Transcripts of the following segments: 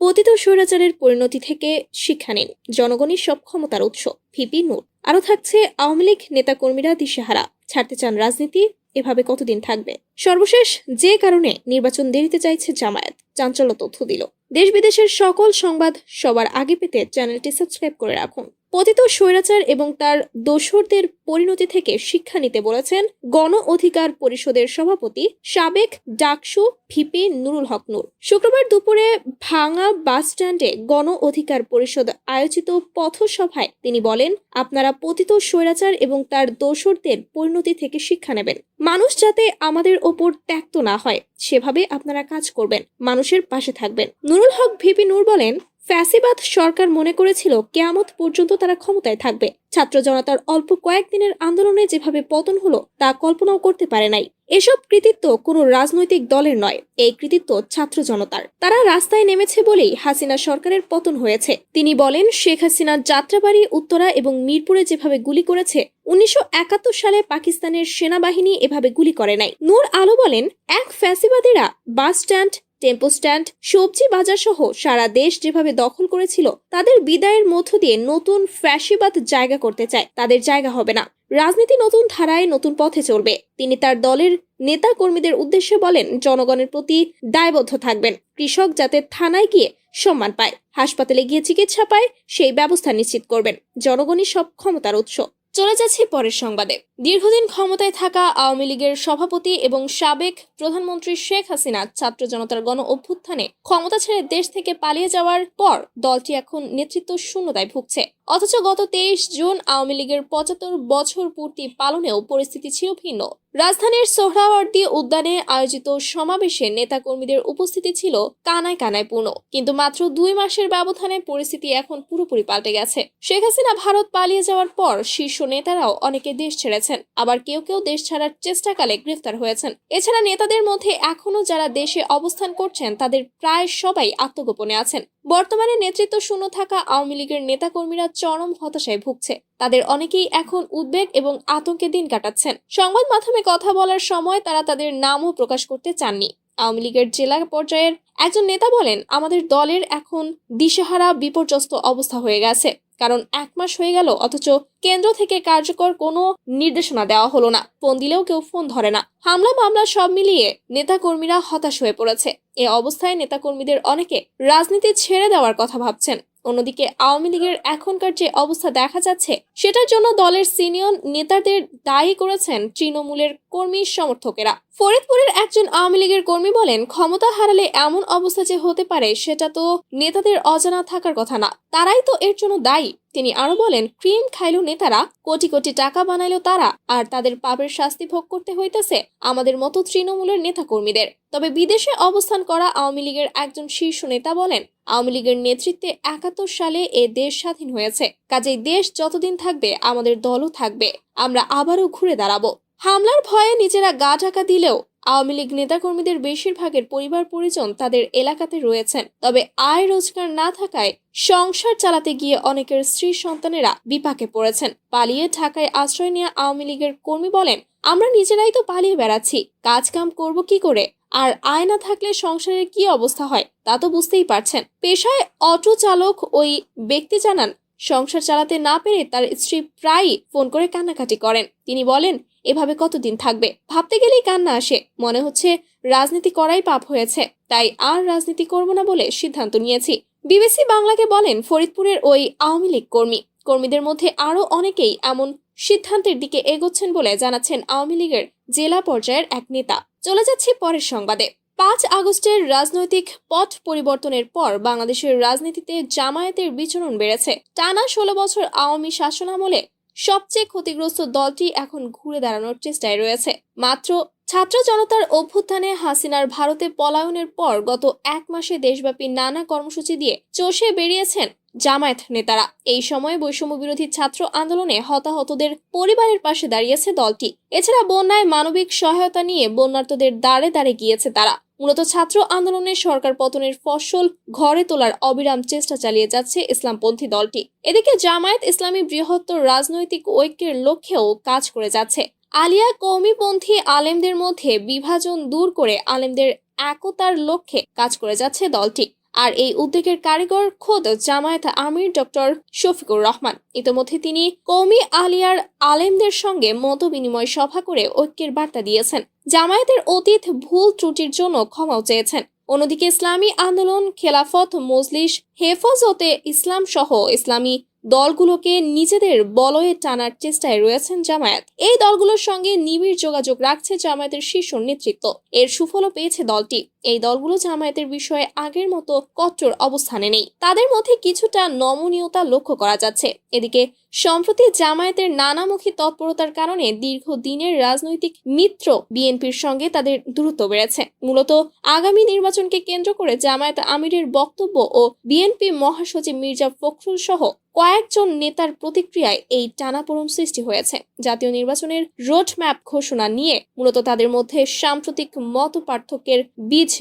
পতিত স্বৈরাচারের পরিণতি থেকে শিক্ষা নিন। জনগণের সব ক্ষমতার উৎস। ভিপি নূর। আরও থাকছে আওয়ামী লীগ নেতাকর্মীরা দিশেহারা। ছাড়তে চান রাজনীতি, এভাবে কতদিন থাকবে? সর্বশেষ যে কারণে নির্বাচন দেরিতে চাইছে জামায়াত, চাঞ্চল্য তথ্য দিল। দেশ বিদেশের সকল সংবাদ সবার আগে পেতে চ্যানেলটি সাবস্ক্রাইব করে রাখুন। পতিত স্বৈরাচার এবং তার দোসরদের পরিণতি থেকে শিক্ষা নিতে বলেছেন গণ অধিকার পরিষদের সভাপতি সাবেক ডাকসু ভিপি নুরুল হক নূর। শুক্রবার দুপুরে ভাঙা বাস স্ট্যান্ডে গণ অধিকার পরিষদ আয়োজিত পথসভায় তিনি বলেন, আপনারা পতিত স্বৈরাচার এবং তার দোসরদের পরিণতি থেকে শিক্ষা নেবেন। মানুষ যাতে আমাদের ওপর ত্যাক্ত না হয়, সেভাবে আপনারা কাজ করবেন, মানুষের পাশে থাকবেন। নুরুল হক ভিপি নূর বলেন ফ্যাসিবাদ সরকার মনে করেছিল কেয়ামত পর্যন্ত তারা ক্ষমতায় থাকবে। ছাত্র জনতার অল্প কয়েকদিনের আন্দোলনে যেভাবে পতন হলো, তা কল্পনাও করতে পারে নাই। এসব কৃতিত্ব কোনো রাজনৈতিক দলের নয়, এই কৃতিত্ব ছাত্র জনতার। তারা রাস্তায় নেমেছে বলেই হাসিনা সরকারের পতন হয়েছে। তিনি বলেন, শেখ হাসিনা যাত্রাবাড়ি উত্তরা এবং মিরপুরে যেভাবে গুলি করেছে, উনিশশো একাত্তর সালে পাকিস্তানের সেনাবাহিনী এভাবে গুলি করে নাই। নূর আলো বলেন, এক ফ্যাসিবাদীরা বাস স্ট্যান্ড টেম্পো স্ট্যান্ড, সবজি বাজার সহ সারা দেশ যেভাবে দখল করেছিল, তাদের বিদায়ের মধ্য দিয়ে নতুন ফ্যাসিবাদ জায়গা করতে চায়। তাদের জায়গা হবে না। রাজনীতি নতুন ধারায় নতুন পথে চলবে। তিনি তার দলের নেতা কর্মীদের উদ্দেশ্যে বলেন, জনগণের প্রতি দায়বদ্ধ থাকবেন। কৃষক যাতে থানায় গিয়ে সম্মান পায়, হাসপাতালে গিয়ে চিকিৎসা পায়, সেই ব্যবস্থা নিশ্চিত করবেন। জনগণই সব ক্ষমতার উৎস। চলে যাচ্ছি পরের সংবাদে। দীর্ঘদিন ক্ষমতায় থাকা আওয়ামী লীগের সভাপতি এবং সাবেক প্রধানমন্ত্রী শেখ হাসিনা ছাত্র জনতার গণ অভ্যুত্থানে ক্ষমতা ছেড়ে দেশ থেকে পালিয়ে যাওয়ার পর দলটি এখন নেতৃত্ব শূন্যতায় ভুগছে। অথচ গত তেইশ জুন আওয়ামী লীগের পঁচাত্তর বছর পূর্তি পালনেও পরিস্থিতি ছিল ভিন্ন। রাজধানীর সোহরাওয়ার্দী উদ্যানে আয়োজিত সমাবেশে নেতাকর্মীদের উপস্থিতি ছিল কানায় কানায় পূর্ণ। কিন্তু মাত্র দুই মাসের ব্যবধানে পরিস্থিতি এখন পুরোপুরি পাল্টে গেছে। শেখ হাসিনা ভারত পালিয়ে যাওয়ার পর শীর্ষ নেতারাও অনেকে দেশ ছেড়েছেন। আবার কেউ কেউ দেশ ছাড়ার চেষ্টাকালে গ্রেফতার হয়েছেন। এছাড়া নেতাদের মধ্যে এখনও যারা দেশে অবস্থান করছেন, তাদের প্রায় সবাই আত্মগোপনে আছেন। বর্তমানে নেতৃত্ব শূন্য থাকা আওয়ামী লীগের নেতাকর্মীরা চরম হতাশায় ভুগছে। তাদের অনেকেই এখন উদ্বেগ এবং আতঙ্কে দিন কাটাচ্ছেন। সংবাদ মাধ্যমে কথা বলার সময় তারা তাদের নামও প্রকাশ করতে চাননি। আওয়ামী লীগের জেলা পর্যায়ের একজন নেতা বলেন, আমাদের দলের এখন দিশেহারা, বিপর্যস্ত অবস্থা হয়ে গেছে। কারণ এক মাস হয়ে গেল, অথচ কেন্দ্র থেকে কার্যকর কোনো নির্দেশনা দেওয়া হলো না। ফোন দিলেও কেউ ফোন ধরে না। হামলা মামলা সব মিলিয়ে নেতাকর্মীরা হতাশ হয়ে পড়েছে। এ অবস্থায় নেতাকর্মীদের অনেকে রাজনীতি ছেড়ে দেওয়ার কথা ভাবছেন। অন্যদিকে আওয়ামী লীগের এখনকার যে অবস্থা দেখা যাচ্ছে, সেটার জন্য দলের সিনিয়র নেতাদের দায়ী করেছেন তৃণমূলের কর্মী সমর্থকেরা। ফরিদপুরের একজন আওয়ামী লীগের কর্মী বলেন, ক্ষমতা হারালে এমন অবস্থা যে হতে পারে সেটা তো নেতাদের অজানা থাকার কথা না। তারাই তো এর জন্য দায়ী। তিনি আরও বলেন, ক্রিম খাইল নেতারা, কোটি কোটি টাকা বানাইলো তারা, আর তাদের পাপের শাস্তি ভোগ করতে হইতেছে আমাদের মতো তৃণমূলের নেতাকর্মীদের। তবে বিদেশে অবস্থান করা আওয়ামী লীগের একজন শীর্ষ নেতা বলেন, আওয়ামী লীগের নেতৃত্বে একাত্তর সালে এ দেশ স্বাধীন হয়েছে। কাজেই দেশ যতদিন থাকবে, আমাদের দলও থাকবে। আমরা আবারও ঘুরে দাঁড়াবো। হামলার ভয়ে নিজেরা গা ঢাকা দিলেও আওয়ামী লীগ নেতাকর্মীদের বেশিরভাগের পরিবার পরিজন তাদের এলাকাতে রয়েছেন। তবে আয় রোজগার না থাকায় সংসার চালাতে গিয়ে অনেকের স্ত্রী সন্তানেরা বিপাকে পড়েছেন। পালিয়ে ঢাকায় আশ্রয় নেওয়া আওয়ামী লীগের কর্মী বলেন, আমরা নিজেরাই তো পালিয়ে বেড়াচ্ছি কাজ কাম করব কি করে? আর আয় না থাকলে সংসারের কি অবস্থা হয়? তা তো বুঝতেই পারছেন। পেশায় অটো চালক ওই ব্যক্তি জানান, সংসার চালাতে না পেরে তার স্ত্রী প্রায়ই ফোন করে কান্নাকাটি করেন। তিনি বলেন এভাবে কতদিন থাকবে? ভাবতে গেলেই কান্না আসে। মনে হচ্ছে রাজনীতি করাই পাপ হয়েছে। তাই আর রাজনীতি করব না বলে সিদ্ধান্ত নিয়েছি। বিবিসি বাংলাকে বলেন, ফরিদপুরের ওই আওয়ামী লীগ কর্মী। কর্মীদের মধ্যে আরও অনেকেই এমন সিদ্ধান্তের দিকে এগোচ্ছেন বলে জানাচ্ছেন আওয়ামী লীগের জেলা পর্যায়ের এক নেতা। চলে যাচ্ছি পরের সংবাদে। পাঁচ আগস্টের রাজনৈতিক পথ পরিবর্তনের পর বাংলাদেশের রাজনীতিতে জামায়াতের বিচরণ বেড়েছে। টানা ষোলো বছর আওয়ামী শাসনামলে সবচেয়ে ক্ষতিগ্রস্ত দলটি এখন ঘুরে দাঁড়ানোর চেষ্টায় রয়েছে। মাত্র ছাত্র জনতার অভ্যুত্থানে হাসিনার ভারতে পলায়নের পর গত এক মাসে দেশব্যাপী নানা কর্মসূচি দিয়ে চষে বেরিয়েছেন জামায়াত নেতারা। এই সময়ে বৈষম্য বিরোধী ছাত্র আন্দোলনে হতাহতদের পরিবারের পাশে দাঁড়িয়েছে দলটি। এছাড়া বন্যায় মানবিক সহায়তা নিয়ে বন্যার্তদের দাঁড়ে দাঁড়ে গিয়েছে তারা। মূলত ছাত্র আন্দোলনে সরকার পতনের ফসল ঘরে তোলার অবিরাম চেষ্টা চালিয়ে যাচ্ছে ইসলামপন্থী দলটি। এদিকে জামায়াত ইসলামী বৃহত্তর রাজনৈতিক ঐক্যের লক্ষ্যেও কাজ করে যাচ্ছে। আলিয়া কৌমিপন্থী আলেমদের মধ্যে বিভাজন দূর করে আলেমদের একতার লক্ষ্যে কাজ করে যাচ্ছে দলটি। আর এই উদ্যোগের কারিগর খোদ জামায়াত আমির ডক্টর শফিকুর রহমান। ইতোমধ্যে তিনি কৌমি আলিয়ার আলেমদের সঙ্গে মত বিনিময় সভা করে ঐক্যের বার্তা দিয়েছেন। জামায়াতের অতীত ভুল ত্রুটির জন্য ক্ষমাও চেয়েছেন। অন্যদিকে ইসলামী আন্দোলন, খেলাফত, মজলিস, হেফাজতে ইসলাম সহ ইসলামী দলগুলোকে নিজেদের বলয়ে টানার চেষ্টায় রয়েছেন জামায়াত। এই দলগুলোর সঙ্গে নিবিড় যোগাযোগ রাখছে জামায়াতের শীর্ষ নেতৃত্ব। এর সুফলও পেয়েছে দলটি। এই দলগুলো জামায়াতের বিষয়ে আগের মতো কট্টর অবস্থানে নেই। তাদের মধ্যে কিছুটা নমনীয়তা লক্ষ্য করা যাচ্ছে। এদিকে, সম্প্রতি জামায়াতের নানামুখী তৎপরতার কারণে দীর্ঘদিনের রাজনৈতিক মিত্র বিএনপির সঙ্গে তাদের দূরত্ব বেড়েছে। মূলত আগামী নির্বাচনকে কেন্দ্র করে জামায়াত আমিরের বক্তব্য ও বিএনপি মহাসচিব মির্জা ফখরুল সহ কয়েকজন নেতার প্রতিক্রিয়ায় এই টানাপোড়ন সৃষ্টি হয়েছে। জাতীয় নির্বাচনের রোড ম্যাপ ঘোষণা নিয়ে মূলত তাদের মধ্যে সাম্প্রতিক মত পার্থক্যের বীজ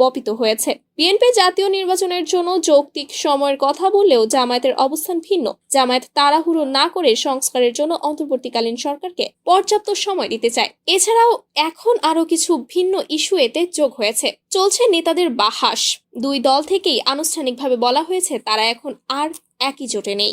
বপিত হয়েছে। বিএনপি জাতীয় নির্বাচনের জন্য যৌক্তিক সময়ের কথা বললেও জামায়াতের অবস্থান ভিন্ন। জামায়াত তাড়াহুড়ো না করে সংস্কারের জন্য অন্তর্বর্তীকালীন সরকারকে পর্যাপ্ত সময় দিতে চায়। এছাড়াও এখন আরও কিছু ভিন্ন ইস্যু এতে যোগ হয়েছে। চলছে নেতাদের বাহাস। দুই দল থেকেই আনুষ্ঠানিকভাবে বলা হয়েছে তারা এখন আর একই জোটে নেই।